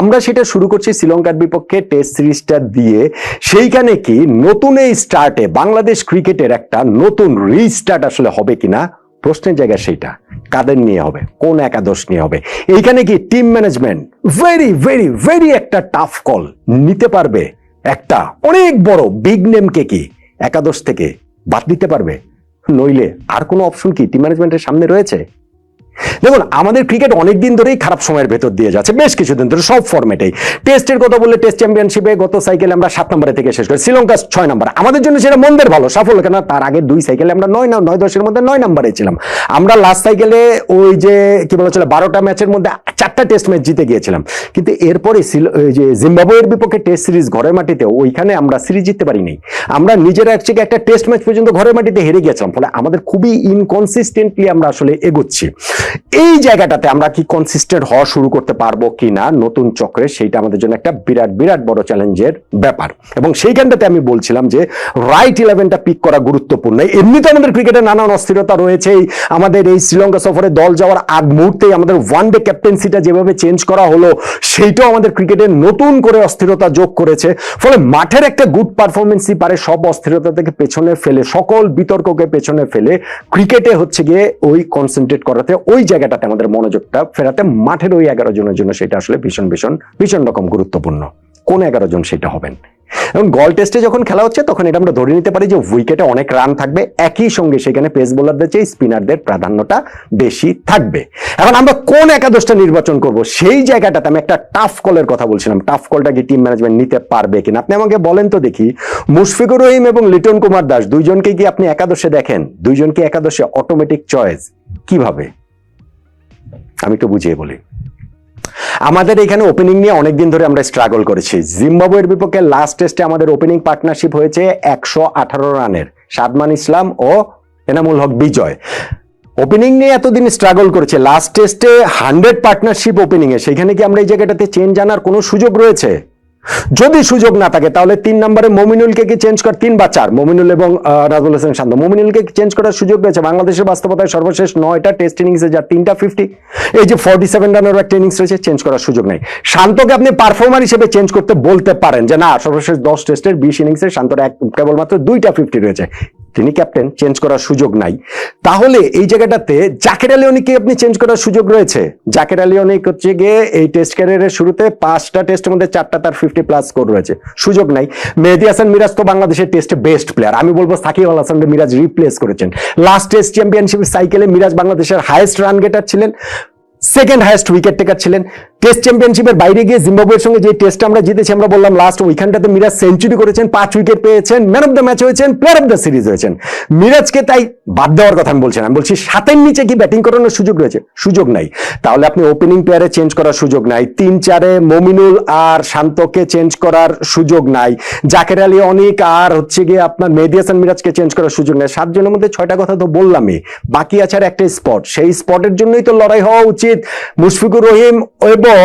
আমরা সেটা শুরু করছি শ্রীলঙ্কার বিপক্ষে টেস্ট সিরিজটা দিয়ে। সেইখানে কি নতুন এই স্টার্টে বাংলাদেশ ক্রিকেটের একটা নতুন রিস্টার্ট আসলে হবে কিনা? প্রশ্নের জায়গা সেইটা। কাদের নিয়ে হবে? কোন একাদশ নিয়ে হবে? এইখানে কি team management very very very একটা টাফ কল নিতে পারবে? একটা অনেক বড় বিগ নেমকে কি একাদশ থেকে বাদ দিতে পারবে? নইলে আর কোনো অপশন কি টিম ম্যানেজমেন্টের সামনে রয়েছে? দেখুন, আমাদের ক্রিকেট অনেক দিন ধরেই খারাপ সময়ের ভেতর দিয়ে যাচ্ছে, বেশ কিছুদিন ধরে সব ফরম্যাটেই টেস্টের কথা বললে টেস্ট চ্যাম্পিয়নশিপে গত সাইকেলে আমরা সাত নম্বরে থেকে শেষ করি শ্রীলঙ্কা ছয় নম্বর আমাদের জন্য সেটা মন্দের ভালো, সাফল্য কেন তার আগে দুই সাইকেলে আমরা নয় নয় দশের মধ্যে নয় নম্বরে ছিলাম। আমরা লাস্ট সাইকেলে ওই যে, কি বলা চলে, বারোটা ম্যাচের মধ্যে চারটা টেস্ট ম্যাচ জিতে গিয়েছিলাম। কিন্তু এরপরে যে জিম্বাবুয়ের বিপক্ষে টেস্ট সিরিজ ঘরের মাটিতে ওইখানে আমরা সিরিজ জিততে পারিনি। আমরা নিজেরা একচেকে একটা টেস্ট ম্যাচ পর্যন্ত ঘরের মাটিতে হেরে গিয়েছিলাম। ফলে আমাদের খুবই ইনকনসিস্টেন্টলি আমরা আসলে এগোচ্ছি। এই জায়গাটাতে আমরা কি কনসিস্টেন্ট হওয়া শুরু করতে পারব কি না, নতুন চক্রে সেইটা আমাদের জন্য একটা বিরাট বিরাট বড় চ্যালেঞ্জের ব্যাপার। এবং সেইখানটাতে আমি বলছিলাম যে রাইট ইলেভেনটা পিক করা গুরুত্বপূর্ণ। এমনিতে আমাদের ক্রিকেটে নানান অস্থিরতা রয়েছে আমাদের এই শ্রীলঙ্কা সফরে দল যাওয়ার আগ মুহূর্তেই আমাদের ওয়ান ডে ক্যাপ্টেন্সিটা যেভাবে চেঞ্জ করা হলো, সেইটাও আমাদের ক্রিকেটে নতুন করে অস্থিরতা যোগ করেছে। ফলে মাঠের একটা গুড পারফরমেন্সই পারে, সব অস্থিরতা থেকে পেছনে ফেলে, সকল বিতর্ককে পেছনে ফেলে ক্রিকেটে হচ্ছে গিয়ে ওই কনসেন্ট্রেট করাতে, ওই জায়গাটাতে আমাদের মনোযোগটা ফেরাতে, মাঠের ওই এগারো জনের জন্য সেটা আসলে ভীষণ ভীষণ ভীষণ রকম গুরুত্বপূর্ণ। কোন এগারো জন সেটা হবেন? এবং গল টেস্টে যখন খেলা হচ্ছে, তখন এটা আমরা ধরে নিতে পারি যে উইকেটে অনেক রান থাকবে। একই সঙ্গে সেখানে পেস বোলারদের চেয়ে স্পিনারদের প্রাধান্যটা বেশি থাকবে। এখন আমরা কোন একাদশটা নির্বাচন করব? সেই জায়গাটাতে আমি একটা টাফ কলের কথা বলছিলাম। টাফ কলটা কি টিম ম্যানেজমেন্ট নিতে পারবে কিনা? আপনি আমাকে বলেন তো দেখি। মুশফিকুর রহিম এবং লিটন কুমার দাস, দুইজনকে কি আপনি একাদশে দেখেন? দুইজনকে একাদশে অটোমেটিক চয়েস কীভাবে? আমি একটু বুঝিয়ে বলি। আমাদের এখানে ওপেনিং নিয়ে অনেকদিন ধরে আমরা স্ট্রাগল করেছি। জিম্বাবুয়ের বিপক্ষে লাস্ট টেস্টে আমাদের ওপেনিং পার্টনারশিপ হয়েছে একশো আঠারো রানের, সাদমান ইসলাম ও এনামুল হক বিজয়। ওপেনিং নিয়ে এতদিন স্ট্রাগল করেছে লাস্ট টেস্টে হান্ড্রেড পার্টনারশিপ ওপেনিংয়ে সেখানে কি আমরা এই জায়গাটাতে চেঞ্জ আনার কোনো সুযোগ রয়েছে? যদি সুযোগ না থাকে, তাহলে তিন নম্বরে মমিনুলকে কি চেঞ্জ কর তিন বা চার, মমিনুল এবং নাজমুল হোসেন শান্ত। মমিনুলকে চেঞ্জ করার সুযোগ রয়েছে বাংলাদেশের বাস্তবতায় সর্বশেষ নয়টা টেস্ট ইনিংসে যা তিনটা ফিফটি এই যে ফর্টি সেভেন রানের একটা ইনিংস রয়েছে চেঞ্জ করার সুযোগ নেই। শান্তকে আপনি পারফর্মার হিসেবে চেঞ্জ করতে বলতে পারেন যে, না, সর্বশেষ দশ টেস্টের বিশ ইনিংসে শান্তর এক, কেবলমাত্র দুইটা ফিফটি রয়েছে। তিনি ক্যাপ্টেন চেঞ্জ করার সুযোগ নাই। তাহলে এই জায়গাটাতে জাকের আলিওনিকে আপনি চেঞ্জ করার সুযোগ রয়েছে? জাকের আলিওনিক হচ্ছে গিয়ে এই টেস্ট ক্যারিয়ারের শুরুতে পাঁচটা টেস্টের মধ্যে চারটা তার ফিফটি প্লাস স্কোর রয়েছে। সুযোগ নাই। মেহেদি হাসান মিরাজ তো বাংলাদেশের টেস্টে বেস্ট প্লেয়ার আমি বলব সাকিব আল হাসানকে মিরাজ রিপ্লেস করেছেন। লাস্ট টেস্ট চ্যাম্পিয়নশিপ সাইকেলে মিরাজ বাংলাদেশের হাইয়েস্ট রান গেটার ছিলেন। সেকেন্ড হায়েস্ট উইকেট টেকার ছিলেন। টেস্ট চ্যাম্পিয়নশিপের বাইরে গিয়ে জিম্বাবুয়ের সঙ্গে যে টেস্ট আমরা জিতেছি, আমরা বললাম লাস্ট ওইখানটাতে মিরাজ সেঞ্চুরি করেছেন, পাঁচ উইকেট পেয়েছেন ম্যান অফ দ্য ম্যাচ হয়েছেন প্লেয়ার অফ দ্য সিরিজ হয়েছেন। মিরাজকে তাই বাদ দেওয়ার কথা আমি বলছি। আমি বলছি সাতের নিচে কি ব্যাটিং করানোর সুযোগ রয়েছে? সুযোগ নাই। তাহলে আপনি ওপেনিং প্লেয়ারে চেঞ্জ করার সুযোগ নাই। তিন চারে মমিনুল আর শান্তকে চেঞ্জ করার সুযোগ নাই। জাকের আলী অনেক আর হচ্ছে গিয়ে আপনার মেহেদি হাসান মিরাজকে চেঞ্জ করার সুযোগ নাই। সাতজনের মধ্যে ছয়টা কথা তো বললামই। বাকি আছে আর একটা স্পট সেই স্পটের জন্যই তো লড়াই হওয়া উচিত। মুশফিকুর রহিম এবং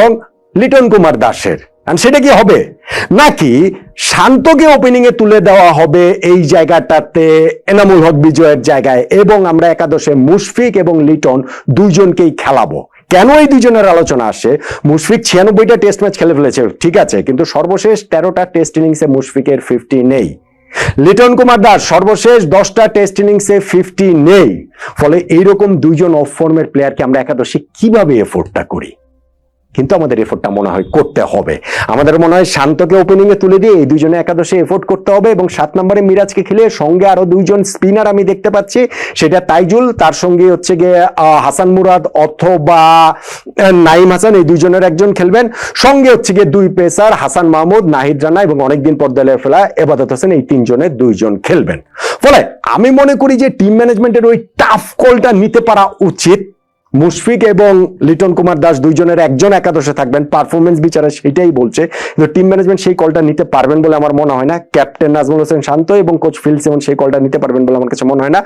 লিটন কুমার দাসের। সেটা কি হবে? নাকি শান্তকে ওপেনিং এ তুলে দেওয়া হবে এই জায়গাটাতে এনামুল হক বিজয়ের জায়গায় এবং আমরা একাদশে মুশফিক এবং লিটন দুইজনকেই খেলাবো? কেন এই দুজনের আলোচনা আসে? মুশফিক ছিয়ানব্বইটা টেস্ট ম্যাচ খেলে ফেলেছে, ঠিক আছে, কিন্তু সর্বশেষ তেরোটা টেস্ট ইনিংসে মুশফিকের ফিফটি নেই। লিটন কুমার দাস, সর্বশেষ দশটা টেস্ট ইনিংসে ফিফটি নেই। ফলে এইরকম দুইজন অফ ফর্মের প্লেয়ারকে আমরা একাদশে কীভাবে এফোর্ডটা করি? কিন্তু আমাদের এফোর্টটা মনে হয় করতে হবে। আমাদের মনে হয় শান্তকে ওপেনিং এ তুলে দিয়ে এই দুজনে একাদশে এফোর্ট করতে হবে এবং সাত নম্বরে মিরাজকে খেলে সঙ্গে আরও দুইজন স্পিনার আমি দেখতে পাচ্ছি। সেটা তাইজুল, তার সঙ্গে হচ্ছে গিয়ে হাসান মুরাদ অথবা নাইম হাসান এই দুইজনের একজন খেলবেন। সঙ্গে হচ্ছে গিয়ে দুই পেসার, হাসান মাহমুদ, নাহিদ রানা এবং অনেকদিন পর দলে ফেলা এবাদত হোসেন এই তিনজনের দুইজন খেলবেন। ফলে আমি মনে করি যে টিম ম্যানেজমেন্টের ওই টাফ কলটা নিতে পারা উচিত। মুশফিক এবং লিটন কুমার দাস দুইজনের একজন একাদশে থাকবেন। পারফরমেন্স বিচারে সেটাই বলছে। কিন্তু টিম ম্যানেজমেন্ট সেই কলটা নিতে পারবেন বলে আমার মনে হয় না। ক্যাপ্টেন নাজমুল হোসেন শান্ত এবং কোচ ফিল সেমন সেই কলটা নিতে পারবেন বলে আমার কাছে মনে হয় না।